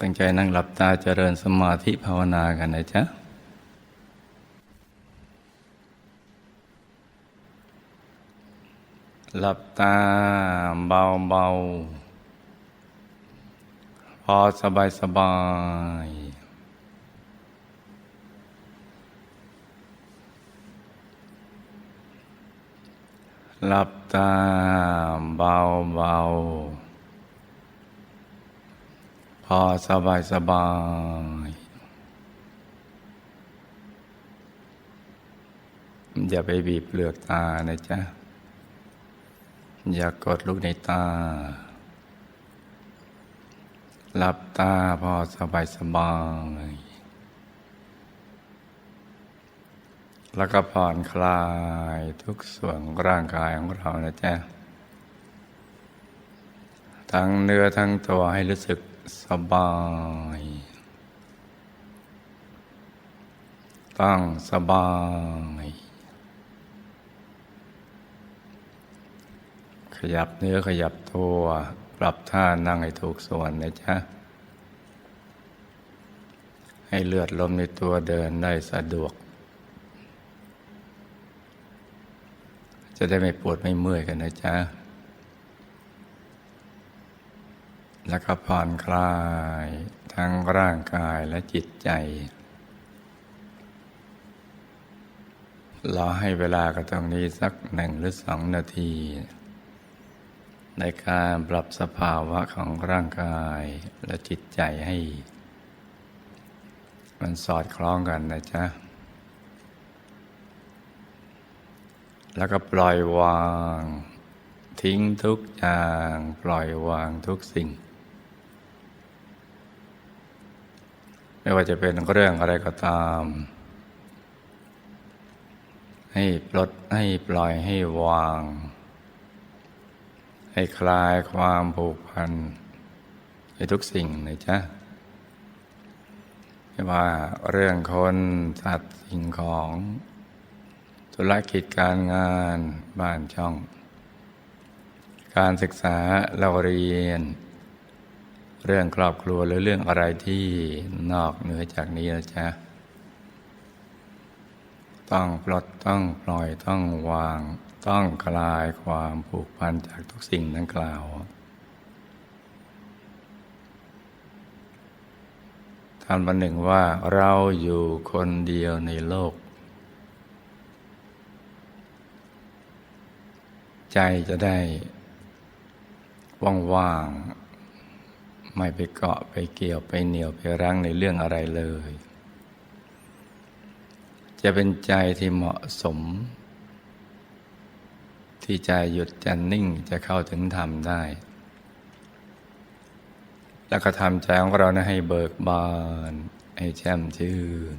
ตั้งใจนั่งหลับตาเจริญสมาธิภาวนากันนะจ๊ะ หลับตาเบาเบาพอสบายสบาย หลับตาเบาเบา พอสบายสบายอย่าไปบีบเปลือกตานะจ๊ะ อย่ากกดลูกในตา หลับตาพอสบายสบาย แล้วก็ผ่อนคลายทุกส่วนร่างกายของเรานะจ๊ะ ทั้งเนื้อทั้งตัวให้รู้สึก สบาย ตั้งสบาย ขยับเนื้อขยับตัว ปรับท่านั่งให้ถูกส่วนนะจ๊ะ ให้เลือดลมในตัวเดินได้สะดวก จะได้ไม่ปวดไม่เมื่อยกันนะจ๊ะ แล้วก็ผ่อนคลายทั้งร่างกายและจิตใจรอให้เวลากับตรงนี้สักหนึ่งหรือสองนาที ในการปรับสภาวะของร่างกายและจิตใจให้ มันสอดคล้องกันนะจ๊ะ แล้วก็ปล่อยวางทิ้งทุกอย่างปล่อยวางทุกสิ่ง ไม่ว่าจะเป็นเรื่องอะไรก็ตาม ให้ปลดให้ปล่อยให้วาง ให้คลายความผูกพันในทุกสิ่งเลยจ้ะไม่ว่าเรื่องคนสัตว์สิ่งของธุรกิจการงานบ้านช่อง การศึกษาเราเรียน เรื่องครอบครัวหรือเรื่องอะไรที่นอกเหนือจากนี้นะจ๊ะต้องปลดต้องปล่อยต้องวาง ต้องคลายความผูกพันจากทุกสิ่งดังกล่าว ท่านบันหนึ่งว่าเราอยู่คนเดียวในโลก ใจจะได้ว่างๆ ไม่ไปเกาะไปเกี่ยวไปเหนียวไปรั้งในเรื่องอะไรเลย จะเป็นใจที่เหมาะสม ที่ใจหยุดจะนิ่งจะเข้าถึงธรรมได้ แล้วก็ทำใจของเรานะให้เบิกบาน ให้แช่มชื่น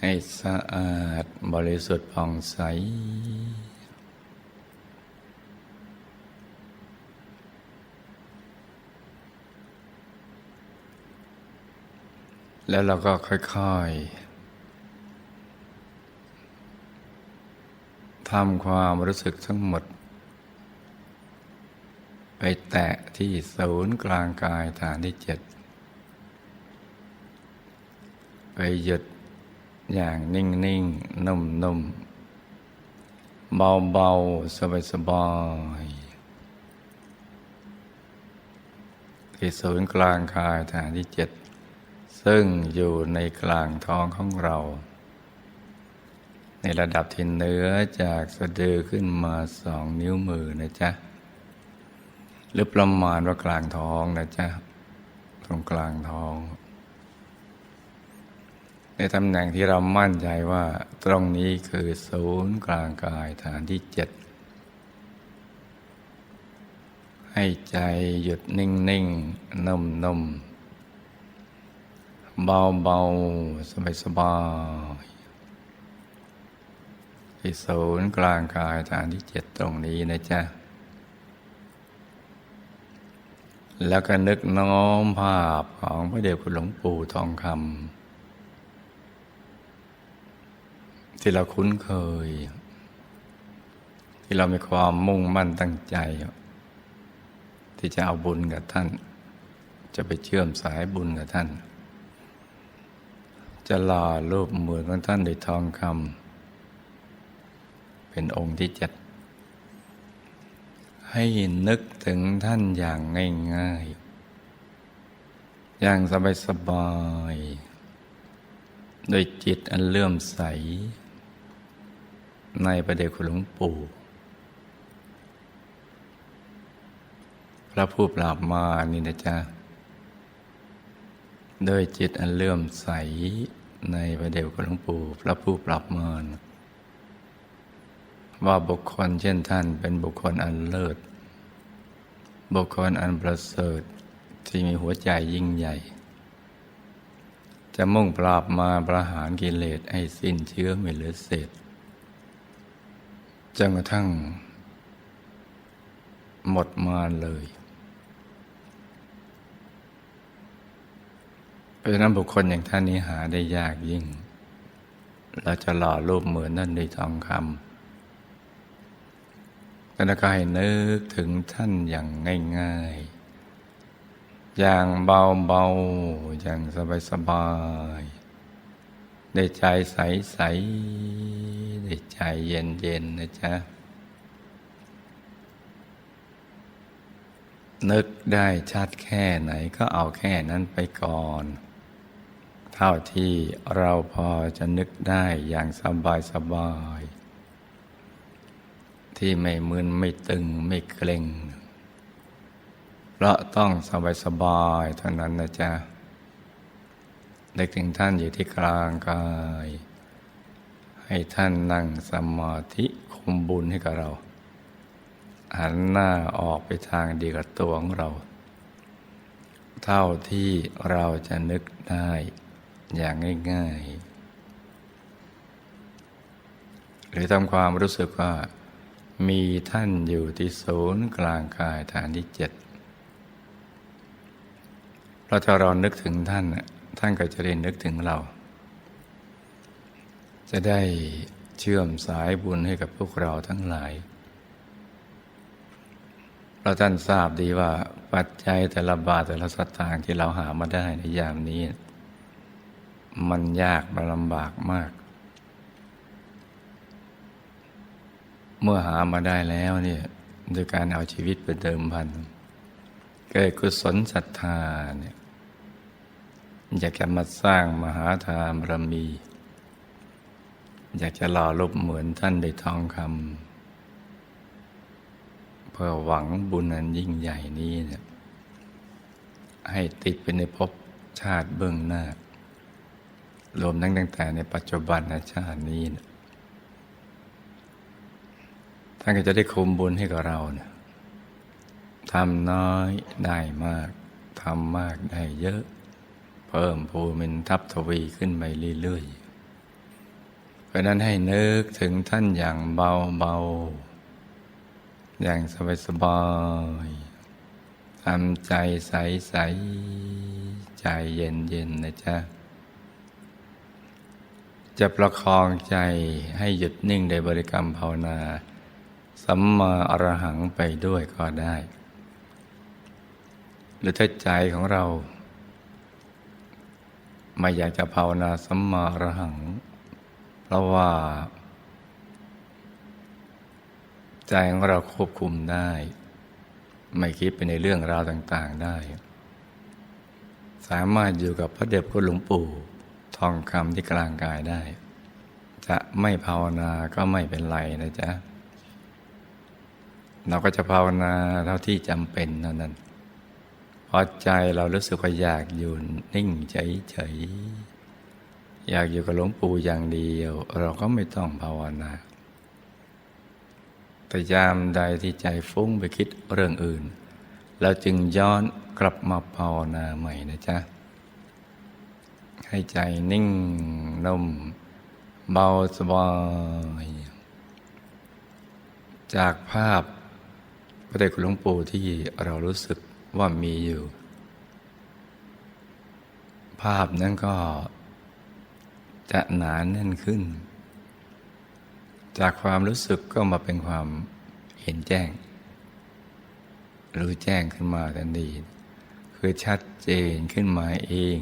ให้สะอาดบริสุทธิ์ผ่องใส แล้วเราก็ค่อยๆทำความรู้สึกทั้งหมด ไปแตะที่ศูนย์กลางกายฐานที่เจ็ดไปหยุดอย่างนิ่งนิ่งนุ่มนุ่มเบาเบาสบายสบายที่ศูนย์กลางกายฐานที่เจ็ด ซึ่งอยู่ในกลางท้องของเรา ในระดับที่เนื้อจากสะดือขึ้นมาสองนิ้วมือนะจ๊ะ หรือประมาณว่ากลางท้องนะจ๊ะ ตรงกลางท้อง ในตำแหน่งที่เรามั่นใจว่าตรงนี้คือศูนย์กลางกายฐานที่เจ็ดให้ใจหยุดนิ่งนิ่งนุ่มนุ่ม เบาเบาสบายสบายที่ศูนย์กลางกายฐานที่เจ็ดตรงนี้นะจ๊ะ แล้วก็นึกน้อมภาพของพระเดชคุณหลวงปู่ทองคำที่เราคุ้นเคย ที่เรามีความมุ่งมั่นตั้งใจ ที่จะเอาบุญกับท่าน จะไปเชื่อมสายบุญกับท่าน จะหล่อรูปเหมือนของท่านด้วยทองคำเป็นองค์ที่เจ็ดให้นึกถึงท่านอย่างง่ายๆ อย่างสบายๆ โดยจิตอันเลื่อมใส ในประเดชคุณหลวงปู่ พระผู้ปราบมานี่นะจ๊ะ โดยจิตอันเลื่อมใส ในพระเดชคุณหลวงปู่พระผู้ปราบมารว่าบุคคลเช่นท่านเป็นบุคคลอันเลิศ บุคคลอันประเสริฐที่มีหัวใจยิ่งใหญ่ จะมุ่งปราบมาประหารกิเลสให้สิ้นเชื้อไม่เหลือเศษจนกระทั่ง หมดมารเลย เพราะฉะนั้นบุคคลอย่างท่านนี้หาได้ยากยิ่ง เราจะหล่อรูปเหมือนนั่นด้วยทองคำแต่ก็ให้นึกถึงท่านอย่างง่าย ๆ อย่างเบาๆ อย่างสบายๆได้ใจใสๆได้ใจเย็นๆนะจ๊ะนึกได้ชัดแค่ไหนก็เอาแค่นั้นไปก่อน ท่าที่เราพอจะนึกได้อย่างสบายสบาย ที่ไม่มึนไม่ตึงไม่เกร็งเพราะต้องสบายสบายเท่านั้นนะจ๊ะเด็กถึงท่านอยู่ที่กลางกาย ให้ท่านนั่งสมาธิคุมบุญให้กับเรา หันหน้าออกไปทางดีกับตัวของเรา เท่าที่เราจะนึกได้ อย่างง่าย ๆ หรือทำความรู้สึกว่า มีท่านอยู่ที่ศูนย์กลางกายฐานที่เจ็ดเราจะเรานึกถึงท่าน ท่านก็จะได้นึกถึงเรา จะได้เชื่อมสายบุญให้กับพวกเราทั้งหลายเราท่านทราบดีว่าปัจจัยแต่ละบาทแต่ละสตางค์ที่เราหามาได้ในยามนี้ มันยากมันลำบากมาก เมื่อหามาได้แล้วเนี่ยโดยการเอาชีวิตไปเดิมพัน เกิดกุศลศรัทธาเนี่ยอยากจะมาสร้างมหาทานบารมี อยากจะหล่อรูปเหมือนท่านได้ทองคำเพื่อหวังบุญอันยิ่งใหญ่นี้เนี่ยให้ติดไปในภพชาติเบื้องหน้า รวมทั้งตั้งแต่ในปัจจุบันชาตินี้นี่ยท่านก็จะได้คุมบุญให้กับเราเนี่ยทำน้อยได้มาก ทำมากได้เยอะ เพิ่มภูมินทับทวีขึ้นไปเรื่อยๆ เพราะนั้นให้นึกถึงท่านอย่างเบาๆ อย่างสบายๆทำใจใสๆ ใจเย็นๆนะจ๊ะ จะประคองใจให้หยุดนิ่งในบริกรรมภาวนาสัมมาอรหังไปด้วยก็ได้ หรือถ้าใจของเรา ไม่อยากจะภาวนาสัมมาอรหัง เพราะว่า ใจของเราควบคุมได้ ไม่คิดไปในเรื่องราวต่าง ๆได้ สามารถอยู่กับพระเดชพระหลวงปู่ ทองคำที่กลางกายได้ จะไม่ภาวนาก็ไม่เป็นไรนะจ๊ะ เราก็จะภาวนาเท่าที่จำเป็นเท่านั้นพอใจเรารู้สึกว่าอยากอยู่นิ่งเฉยๆอยากอยู่กับหลวงปู่อย่างเดียว เราก็ไม่ต้องภาวนาแต่ยามใดที่ใจฟุ้งไปคิดเรื่องอื่น เราจึงย้อนกลับมาภาวนาใหม่นะจ๊ะ ให้ใจนิ่งนุ่มเบาสบาย จากภาพพระเดชคุณหลวงปู่ที่เรารู้สึกว่ามีอยู่ ภาพนั้นก็จะหนาแน่นขึ้น จากความรู้สึกก็มาเป็นความเห็นแจ้ง รู้แจ้งขึ้นมาทันทีคือชัดเจนขึ้นมาเอง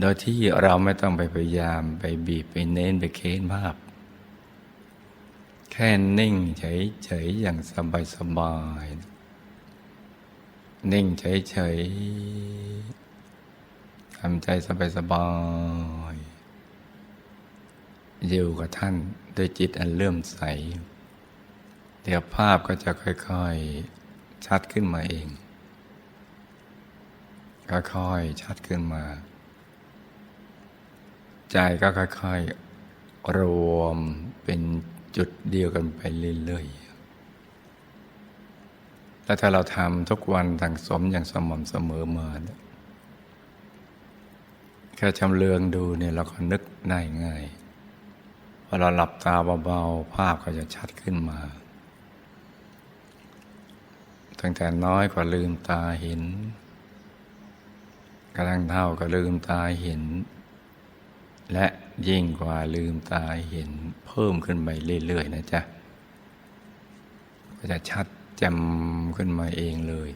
โดยที่เราไม่ต้องไปพยายามไปบีบไปเน้นไปเค้นภาพแค่นิ่งเฉยๆอย่างสบายๆนิ่งเฉยๆทำใจสบายๆอยู่กับท่านด้วยจิตอันเลื่อมใส เดี๋ยวภาพก็จะค่อยๆ ชัดขึ้นมาเองค่อยๆชัดขึ้นมา ใจก็ค่อยๆ รวมเป็นจุดเดียวกันไปเรื่อยๆ แล้วถ้าเราทำทุกวันทั้งสมอย่างสม่ำเสมอมาเนี่ยแค่ชำเลืองดูเนี่ยเราก็นึกได้ง่ายพอเราหลับตาเบาๆ ภาพก็จะชัดขึ้นมาตั้งแต่น้อยกว่าลืมตาเห็นกระทั่งเท่าก็ลืมตาเห็น และยิ่งกว่าลืมตาเห็นเพิ่มขึ้นไปเรื่อย ๆ นะจ๊ะ ก็จะชัดจ่มขึ้นมาเองเลย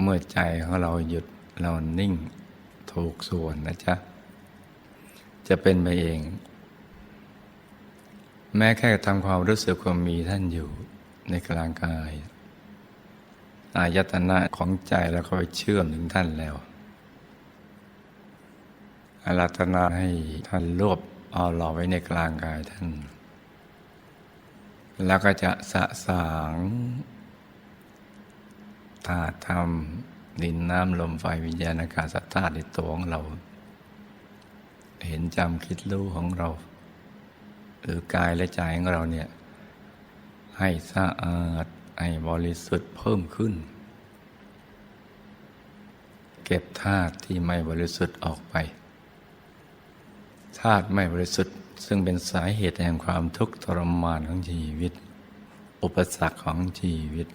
เมื่อใจของเราหยุดเรานิ่งถูกส่วนนะจ๊ะ จะเป็นไปเอง แม้แค่ทำความรู้สึกความมีท่านอยู่ในกลางกาย อายตนะของใจแล้วก็ไปเชื่อมถึงท่านแล้ว อารัตนาให้ท่านรวบเอาเราไว้ในกลางกายท่าน แล้วก็จะสะสางธาตุธรรมดินน้ำลมไฟวิญญาณอากาศธาตุในตัวของเรา เห็นจำคิดรู้ของเรา หรือกายและใจของเราเนี่ย ให้สะอาด ให้บริสุทธิ์เพิ่มขึ้น เก็บธาตุที่ไม่บริสุทธิ์ออกไป ธาตุไม่บริสุทธิ์ ซึ่งเป็นสาเหตุแห่งความทุกข์ทรมานของชีวิต อุปสรรคของชีวิต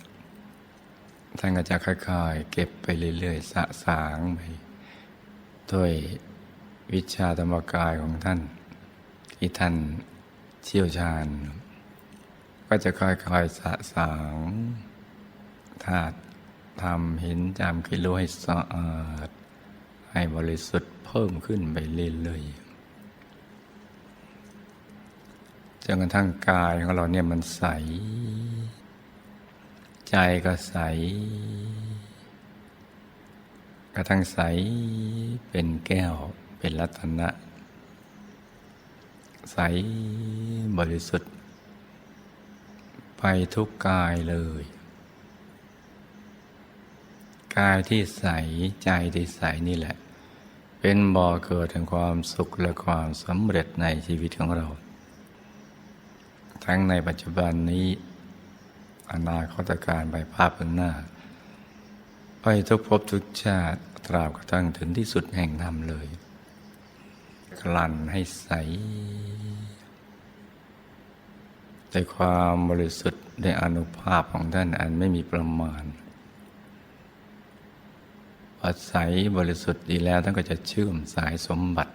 ท่านก็จะค่อยๆเก็บไปเรื่อยๆ สะสางไปด้วยวิชาธรรมกายของท่าน ที่ท่านเชี่ยวชาญ ก็จะค่อยๆสะสางธาตุทำเห็นจำคิดรู้ให้สะอาด ให้บริสุทธิ์เพิ่มขึ้นไปเรื่อยๆ จนกระทั่งกายของเราเนี่ยมันใส ใจก็ใส กระทั่งใสเป็นแก้วเป็นรัตนะ ใสบริสุทธิ์ ไปทุกกายเลย กายที่ใสใจที่ใสนี่แหละ เป็นบ่อเกิดแห่งความสุขและความสำเร็จในชีวิตของเรา ทั้งในปัจจุบันนี้ อนาคตการไปภาพข้างหน้า ไปทุกภพทุกชาติตราบกระทั่งถึงที่สุดแห่งธรรมเลย กลั่นให้ใสในความบริสุทธิ์ในอนุภาพของท่านอันไม่มีประมาณพอใสบริสุทธิ์ดีแล้วท่านก็จะเชื่อมสายสมบัติ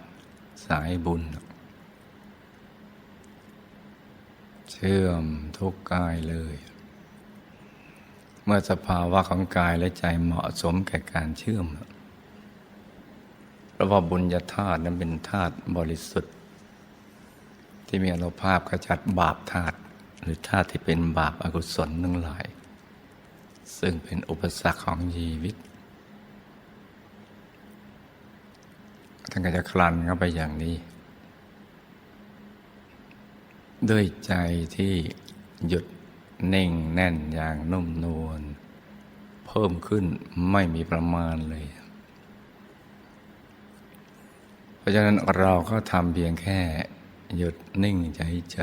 สายบุญ เชื่อมทุกกายเลย เมื่อสภาวะของกายและใจเหมาะสมแก่การเชื่อมเพราะว่าบุญญาธาตุนั้นเป็นธาตุบริสุทธิ์ ที่มีอนุภาพขจัดบาปธาตุหรือธาตุที่เป็นบาปอากุศลทั้งหลาย ซึ่งเป็นอุปสรรคของชีวิตท่านก็จะคลันเข้าไปอย่างนี้ ด้วยใจที่หยุดนิ่งแน่นอย่างนุ่มนวลเพิ่มขึ้นไม่มีประมาณเลย เพราะฉะนั้นเราก็ทำเพียงแค่ หยุดนิ่งใจ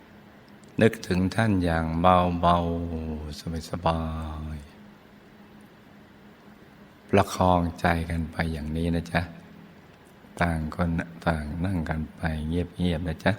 ๆนึกถึงท่านอย่างเบาๆสบายๆประคองใจกันไปอย่างนี้นะจ๊ะ ต่างคนต่างนั่งกันไปเงียบๆนะจ๊ะ